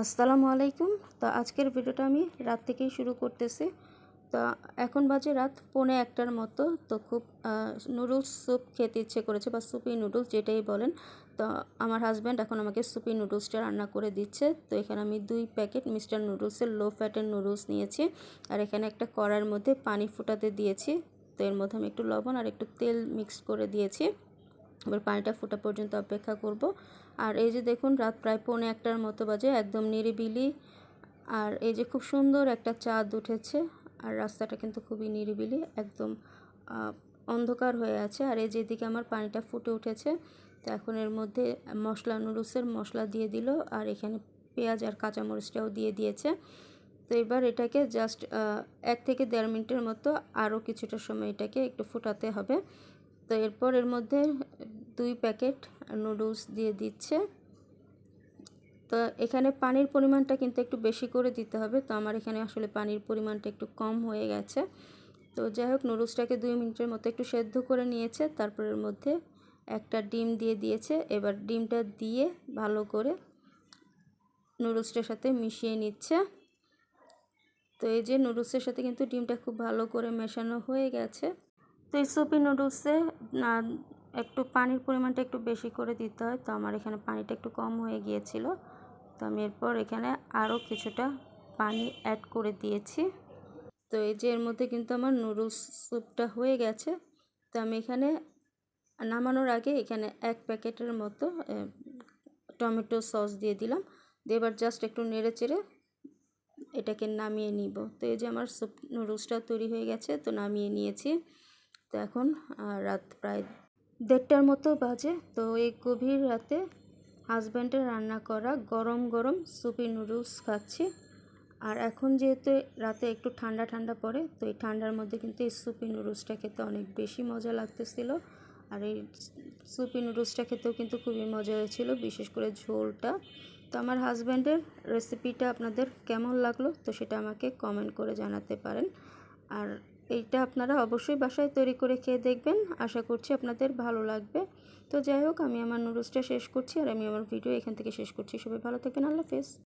আসসালামু আলাইকুম। তো আজকের ভিডিওটা আমি রাত থেকেই শুরু করতেছি। তো এখন বাজে রাত পৌনে একটার মতো। তো খুব নুডলস স্যুপ খেতে ইচ্ছে করেছে বা সুপি নুডলস যেটাই বলেন। তো আমার হাজব্যান্ড এখন আমাকে সুপি নুডলসটা রান্না করে দিচ্ছে। তো এখানে আমি দুই প্যাকেট মিস্টার নুডলসের লো ফ্যাটের নুডলস নিয়েছি। আর এখানে একটা কড়ার মধ্যে পানি ফুটাতে দিয়েছি। তো এর মধ্যে আমি একটু লবণ আর একটু তেল মিক্স করে দিয়েছি। এবার পানিটা ফোটা পর্যন্ত অপেক্ষা করব। আর এই যে দেখুন, রাত প্রায় পৌনে একটার মতো বাজে, একদম নিরিবিলি। আর এই যে খুব সুন্দর একটা চাঁদ উঠেছে, আর রাস্তাটা কিন্তু খুবই নিরিবিলি, একদম অন্ধকার হয়ে আছে। আর এই যেদিকে আমার পানিটা ফুটে উঠেছে, তো এখন এর মধ্যে মশলা, নুডলসের মশলা দিয়ে দিল, আর এখানে পেঁয়াজ আর কাঁচামরিচটাও দিয়ে দিয়েছে। তো এবার এটাকে জাস্ট এক থেকে দেড় মিনিটের মতো আরও কিছুটা সময় এটাকে একটু ফুটাতে হবে। তো এরপর এর মধ্যে দুই প্যাকেট নুডলস দিয়ে দিচ্ছে। তো এখানে পানির পরিমাণটা কিন্তু একটু বেশি করে দিতে হবে। তো আমার এখানে আসলে পানির পরিমাণটা একটু কম হয়ে গেছে। তো যাই হোক, নুডলসটাকে দুই মিনিটের মতো একটু সেদ্ধ করে নিয়েছে। তারপর এর মধ্যে একটা ডিম দিয়ে দিয়েছে। এবার ডিমটা দিয়ে ভালো করে নুডলসটার সাথে মিশিয়ে নিচ্ছে। তো এই যে নুডলসের সাথে কিন্তু ডিমটা খুব ভালো করে মেশানো হয়ে গেছে। তো এই সুপি নুডলসে, না, একটু পানির পরিমাণটা একটু বেশি করে দিতে হয়। তো আমার এখানে পানিটা একটু কম হয়ে গিয়েছিল। তো আমি এরপর এখানে আরও কিছুটা পানি অ্যাড করে দিয়েছি। তো এই যে এর মধ্যে কিন্তু আমার নুডলস স্যুপটা হয়ে গেছে। তো আমি এখানে নামানোর আগে এখানে এক প্যাকেটের মতো টমেটো সস দিয়ে দিলাম। দিয়ে এবার জাস্ট একটু নেড়ে চেড়ে এটাকে নামিয়ে নিব। তো এই যে আমার স্যুপ নুডলসটা তৈরি হয়ে গেছে, তো নামিয়ে নিয়েছি। এখন রাত প্রায় দেড়টার মতো বাজে। তো এই গভীর রাতে হাজব্যান্ডের রান্না করা গরম গরম সুপি নুডলস খাচ্ছি। আর এখন যেহেতু রাতে একটু ঠান্ডা ঠান্ডা পড়ে, তো এই ঠান্ডার মধ্যে কিন্তু এই সুপি নুডলসটা খেতে অনেক বেশি মজা লাগতেছিল। আর এই সুপি নুডলসটা খেতেও কিন্তু খুবই মজা হয়েছিল, বিশেষ করে ঝোলটা। তো আমার হাজব্যান্ডের রেসিপিটা আপনাদের কেমন লাগল, তো সেটা আমাকে কমেন্ট করে জানাতে পারেন। আর এইটা আপনারা অবশ্যই বাসায় তৈরি করে খেয়ে দেখবেন। আশা করছি আপনাদের ভালো লাগবে। তো যাই হোক, আমি আমার নুডলসটা শেষ করছি আর আমি আমার ভিডিও এখান থেকে শেষ করছি। সবাই ভালো থাকবেন আল্লাহ হাফেজ।